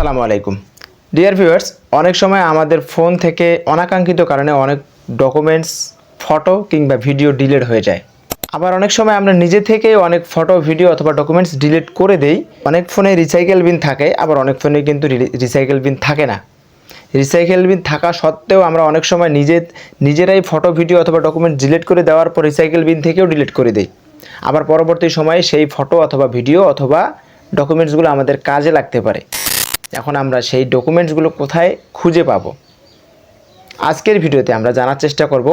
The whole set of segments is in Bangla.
আসসালামু আলাইকুম। ডিয়ার ভিউয়ার্স অনেক সময় আমাদের ফোন থেকে অনাকাঙ্ক্ষিত কারণে অনেক ডকুমেন্টস ফটো কিংবা ভিডিও ডিলিট হয়ে যায়। আবার অনেক সময় আমরা নিজে থেকেই অনেক ফটো ভিডিও অথবা ডকুমেন্টস ডিলিট করে দেই। অনেক ফোনে রিসাইকেল বিন থাকে, আবার অনেক ফোনে কিন্তু রিসাইকেল বিন থাকে না। রিসাইকেল বিন থাকা সত্ত্বেও আমরা অনেক সময় নিজে, নিজেরাই ফটো ভিডিও অথবা ডকুমেন্ট ডিলিট করে দেওয়ার পর রিসাইকেল বিন থেকেও ডিলিট করে দেই। আবার পরবর্তী সময়ে সেই ফটো অথবা ভিডিও অথবা ডকুমেন্টসগুলো আমাদের কাজে লাগতে পারে। এখন আমরা সেই ডকুমেন্টসগুলো কোথায় খুঁজে পাবো? আজকের ভিডিওতে আমরা জানার চেষ্টা করব,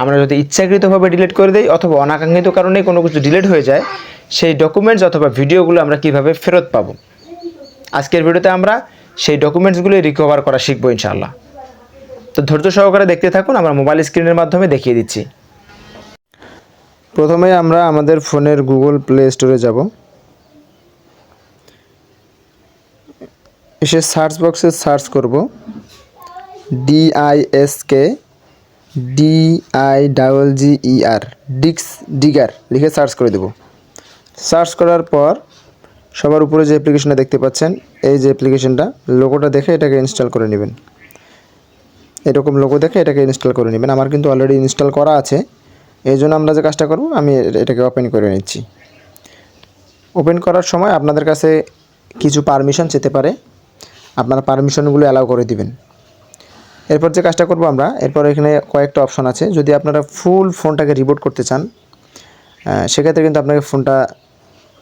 আমরা যদি ইচ্ছাকৃতভাবে ডিলিট করে দিই অথবা অনাকাঙ্ক্ষিত কারণে কোনো কিছু ডিলিট হয়ে যায়, সেই ডকুমেন্টস অথবা ভিডিওগুলো আমরা কীভাবে ফেরত পাবো? আজকের ভিডিওতে আমরা সেই ডকুমেন্টসগুলি রিকভার করা শিখব ইনশাআল্লাহ। তো ধৈর্য সহকারে দেখতে থাকুন, আমরা মোবাইল স্ক্রিনের মাধ্যমে দেখিয়ে দিচ্ছি। প্রথমে আমরা আমাদের ফোনের গুগল প্লে স্টোরে যাব। এসে সার্চ বক্সে সার্চ করব। ডিআইএসকে ডিআই ডাবল জি ই আর ডিক্স ডিগার লিখে সার্চ করে দেব। সার্চ করার পর সবার উপরে যে অ্যাপ্লিকেশনটা দেখতে পাচ্ছেন, এই যে অ্যাপ্লিকেশনটা লোগোটা দেখে এটাকে ইনস্টল করে নেবেন। এরকম লোগো দেখে এটাকে ইনস্টল করে নেবেন। আমার কিন্তু অলরেডি ইনস্টল করা আছে। এই জন্য আমরা যে কাজটা করব, আমি এটাকে ওপেন করে নিচ্ছি। ওপেন করার সময় আপনাদের কাছে কিছু পারমিশন যেতে পারে। আপনারা পারমিশনগুলো অ্যালাউ করে দিবেন। এরপর যে কাজটা করব আমরা, এরপর এখানে কয়েকটা অপশন আছে। যদি আপনারা ফুল ফোনটাকে রিবোট করতে চান সেক্ষেত্রে কিন্তু আপনাকে ফোনটা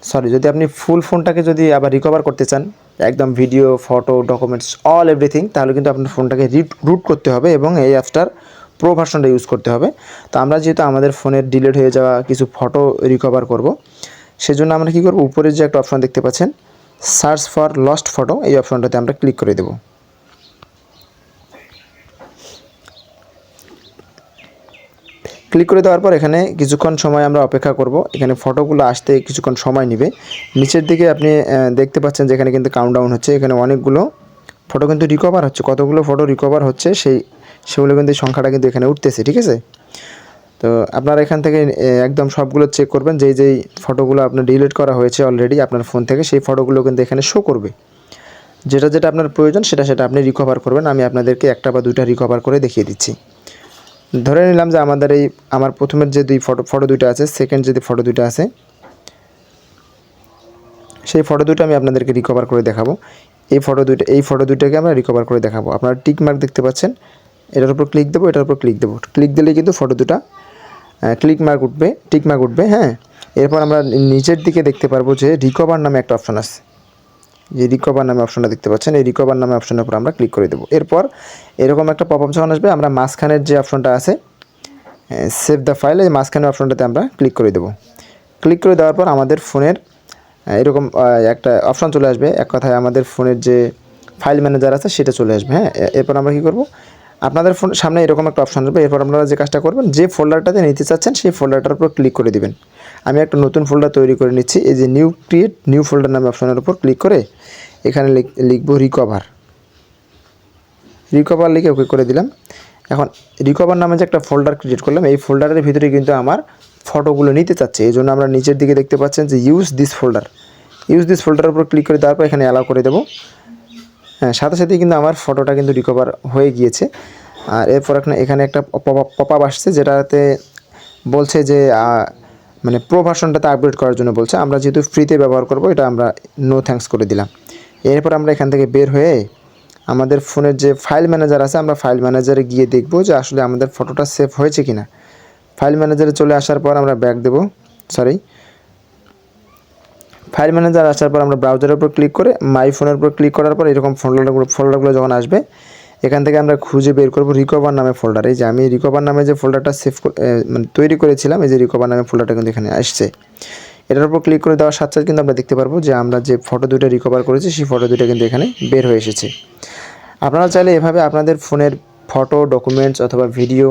সরি যদি আপনি ফুল ফোনটাকে যদি আবার রিকভার করতে চান, একদম video photo documents all everything তাহলে কিন্তু আপনার ফোনটাকে রুট করতে হবে এবং এই অ্যাপসটার প্রো ভার্সনটা ইউজ করতে হবে। তো আমরা যেহেতু আমাদের ফোনের ডিলিট হয়ে যাওয়া কিছু ফটো রিকভার করব, সেজন্য আমরা কী করব উপরে যে একটা অপশন দেখতে পাচ্ছেন সার্চ ফর লস্ট ফটো এই অপশনটাতে আমরা ক্লিক করে দেব। ক্লিক করে দেওয়ার পর এখানে কিছুক্ষণ সময় আমরা অপেক্ষা করব। এখানে ফটোগুলো আসতে কিছুক্ষণ সময় নেবে। নিচের দিকে আপনি দেখতে পাচ্ছেন যে এখানে কিন্তু কাউন্টডাউন হচ্ছে। এখানে অনেকগুলো ফটো কিন্তু রিকভার হচ্ছে। কতগুলো ফটো রিকভার হচ্ছে সেই, সেগুলো কিন্তু সংখ্যাটা কিন্তু এখানে উঠতেছে, ঠিক আছে? তো আপনারা এখান থেকে একদম সবগুলো চেক করবেন। যেই যেই ফটোগুলো আপনার ডিলিট করা হয়েছে অলরেডি আপনার ফোন থেকে, সেই ফটোগুলো কিন্তু এখানে শো করবে। যেটা যেটা আপনার প্রয়োজন, সেটা সেটা আপনি রিকভার করবেন। আমি আপনাদেরকে একটা বা দুইটা রিকভার করে দেখিয়ে দিচ্ছি। ধরে নিলাম যে আমাদের এই, আমার প্রথমের যে দুই ফটো ফটো দুইটা আছে সেকেন্ড যে ফটো দুইটা আছে, সেই ফটো দুটো আমি আপনাদেরকে রিকভার করে দেখাবো। এই ফটো দুইটা, এই ফটো দুইটাকে আমরা রিকভার করে দেখাবো। আপনারা টিক মার্ক দেখতে পাচ্ছেন। এটার উপর ক্লিক দেবো, এটার উপর ক্লিক দেবো। ক্লিক দিলেই কিন্তু ফটো দুটা ক্লিক মার্ক উঠবে টিক মার্ক উঠবে হ্যাঁ? এরপর আমরা নিচের দিকে দেখতে পারব যে রিকভার নামে একটা অপশন আছে। যে রিকভার নামে অপশনটা দেখতে পাচ্ছেন, এই রিকভার নামে অপশনের উপর আমরা ক্লিক করে দেবো। এরপর এরকম একটা পপ যখন আসবে, আমরা মাঝখানের যে অপশনটা আছে সেভ দ্য ফাইল এই মাঝখানের অপশনটাতে আমরা ক্লিক করে দেবো। ক্লিক করে দেওয়ার পর আমাদের ফোনের এরকম একটা অপশন চলে আসবে। এক কথায় আমাদের ফোনের যে ফাইল ম্যানেজার আছে, সেটা চলে আসবে হ্যাঁ? এরপর আমরা কী করব? আপনাদের ফোন সামনে এরকম একটা অপশন আসবে এরপর আপনারা যে কাজটা করবেন, যে ফোল্ডারটাতে নিতে চাচ্ছেন, সেই ফোল্ডারটার উপর ক্লিক করে দিবেন। আমি একটা নতুন ফোল্ডার তৈরি করে নিচ্ছি। এই যে নিউ ক্রিয়েট নিউ ফোল্ডার নামে অপশনের উপর ক্লিক করে এখানে লিখ- লিখব রিকভার রিকভার লিখে ওকে করে দিলাম। এখন রিকভার নামে যে একটা ফোল্ডার ক্রিয়েট করলাম, এই ফোল্ডারের ভিতরে কিন্তু আমার ফটোগুলো নিতে চাচ্ছে। এই জন্য আমরা নিচের দিকে দেখতে পাচ্ছেন যে use this folder use this ফোল্ডারের উপর ক্লিক করে দেওয়ার পর এখানে অ্যালাউ করে দেবো। সাথে সাথে কিন্তু আমার ফটোটা কিন্তু রিকভার হয়ে গিয়েছে। আর এরপর এখানে এখানে একটা পপ আপ আসছে যেটাতে বলছে যে মানে প্রো ভার্সনটাতে আপগ্রেড করার জন্য বলছে, আমরা যেহেতু ফ্রিতে ব্যবহার করব, এটা আমরা নো থ্যাঙ্কস করে দিলাম। এরপর আমরা এখান থেকে বের হয়ে আমাদের ফোনের যে ফাইল ম্যানেজার আছে, আমরা ফাইল ম্যানেজারে গিয়ে দেখব যে আসলে আমাদের ফটোটা সেভ হয়েছে কি না ফাইল ম্যানেজারে চলে আসার পর আমরা ব্যাক দেব সরি ফাইল ম্যানেজার আসার পর আমরা ব্রাউজারের উপর ক্লিক করে মাই ফোনের উপর ক্লিক করার পর এরকম ফোল্ডারগুলো ফোল্ডারগুলো যখন আসবে, এখান থেকে আমরা খুঁজে বের করব রিকভার নামে ফোল্ডার এই যে আমি রিকভার নামে যে ফোল্ডারটা সেভ মানে তৈরি করেছিলাম, এই যে রিকভার নামে ফোল্ডারটা কিন্তু এখানে আসছে। এটার উপর ক্লিক করে দেওয়ার সাথে সাথে কিন্তু আমরা দেখতে পারব যে আমরা যে ফটো দুটো রিকভার করেছি, সেই ফটো দুটো কিন্তু এখানে বের হয়ে এসেছে। আপনারা চাইলে এভাবে আপনাদের ফোনের ফটো ডকুমেন্টস অথবা ভিডিও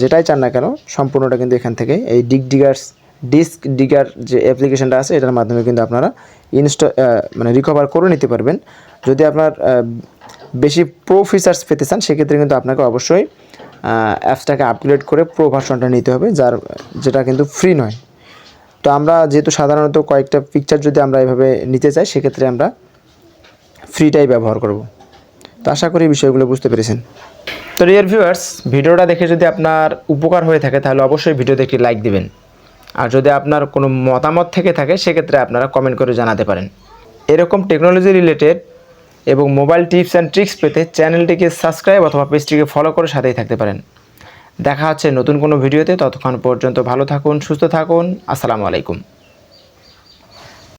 যেটাই চান না কেন, সম্পূর্ণটা কিন্তু এখান থেকে, এই ডিগ ডিগার্স ডিস্ক ডিগার যে অ্যাপ্লিকেশনটা আছে, এটার মাধ্যমে কিন্তু আপনারা ইনস্ট মানে রিকভার করে নিতে পারবেন। যদি আপনার বেশি প্রো ফিচার্স পেতে চান, সেক্ষেত্রে কিন্তু আপনাকে অবশ্যই অ্যাপসটাকে আপগ্রেড করে প্রো ভার্সনটা নিতে হবে, যার, যেটা কিন্তু ফ্রি নয়। তো আমরা যেহেতু সাধারণত কয়েকটা পিকচার যদি আমরা এভাবে নিতে চাই, সেক্ষেত্রে আমরা ফ্রিটাই ব্যবহার করব। তো আশা করি বিষয়গুলো বুঝতে পেরেছেন। তো ডিয়ার ভিউয়ার্স ভিডিওটা দেখে যদি আপনার উপকার হয়ে থাকে, তাহলে অবশ্যই ভিডিওতে একটি লাইক দিবেন। আর যদি আপনার কোনো মতামত থেকে থাকে, সেক্ষেত্রে আপনারা কমেন্ট করে জানাতে পারেন। এরকম টেকনোলজি রিলেটেড এবং মোবাইল টিপস অ্যান্ড ট্রিক্স পেতে চ্যানেলটিকে সাবস্ক্রাইব অথবা পেজটিকে ফলো করে সাথেই থাকতে পারেন। দেখা হচ্ছে নতুন কোনো ভিডিওতে ততক্ষণ পর্যন্ত ভালো থাকুন, সুস্থ থাকুন, আসসালামু আলাইকুম।